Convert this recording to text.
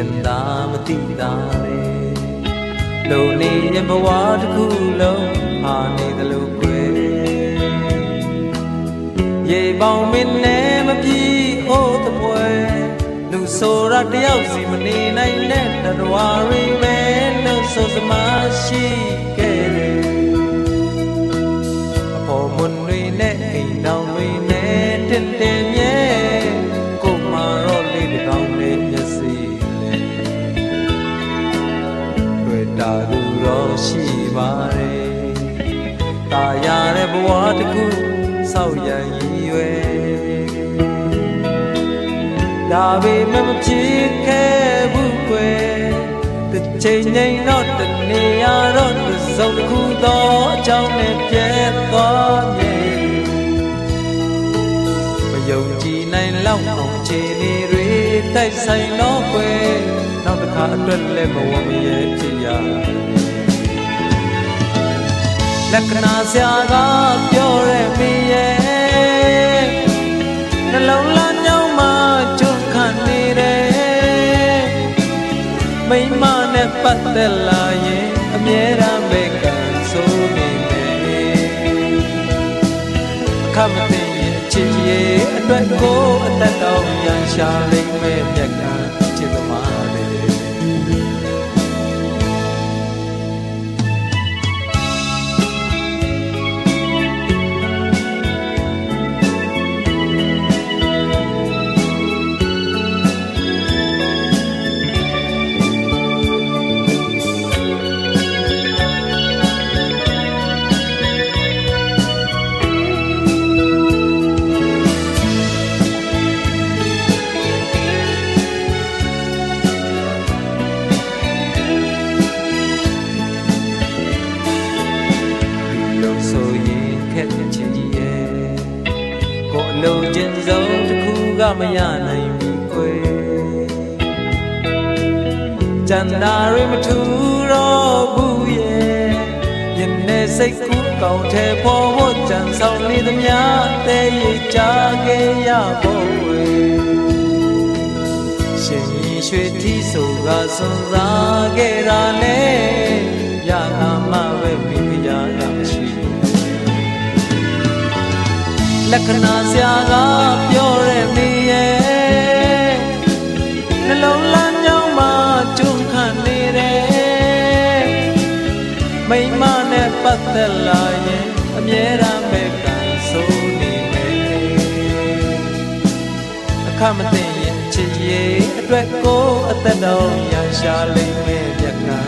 ရင်သာမတိတာလေလုံနေရဲ့ဘဝတစ်ခုလုံးဟာနေသလိုကွယ်ရေပေါင်းမင်းနဲ့မပြေအိုးတပွဲလူဆိုရတယောက်စီမနေနိုင်နဲ့တရဝရီမဲလို့ဆိုစမရှိခဲ့တယ်အပေါ်မွန်တွေနဲ့အိမ်တော်တွေ ရှိပါတယ်ตาရတဲ့ဘဝတစ်ခုစောက်ရန်ရည်ရွယ်ဒါပေမဲ့မဖြစ်ခဲ့ဘူးကွယ်တစ်ချိန်ငိမ်တော့တနေရတော့တစ်စုံတစ်ခုသောအကြောင်းနဲ့ပြဲသွားမြဲမယုံကြည်နိုင်လောက်အောင်ခြေနေတွေတိုက်ဆိုင်တော့ကွယ်နောက်တစ်ခါအတွက်လည်းမဝမရဲဖြစ်ရ လက္ခဏာဆရာကပြောရဲမင်းရဲ့နှလုံးသားညောင်းမှကျွတ်ခံနေတယ်မိမနဲ့ပတ်သက်လာရင်အမြဲတမ်းပဲကံဆိုးနေမယ်အခမသိရင်အချစ်ရဲ့အတွက်ကိုအသက်တော်ရန်ရှာလိမ့်မယ်မြက်ကံ လုံးချင်းစုံတစ်ခုကမရနိုင်ဘူးကွယ်ကျန်တာတွေမထူတော့ဘူးရဲ့ယနေ့စိတ်ကူးကောင်းတဲ့ပေါ်ဖို့ကြံဆောင်နေသမျှတဲ့ရိတ်ကြခဲ့ရဖို့ဝယ်ရှင်ကြီးရွှေတီးဆိုကစွန်စားခဲ့တာနဲ့ရနာမပဲမိ လက္ခဏာဆရာကပြောတဲ့နေရဲ့နှလုံးသားညောင်းမှကျွန်းခံနေတယ်မိမနဲ့ပတ်သက်လာရင်အမြဲတမ်းပဲကံဆိုးနေမယ်အခမသိရင်ချစ်ရဲ့အတွက်ကိုအသက်တော်ရန်ရှာလိမ့်မယ်မြတ်ကံ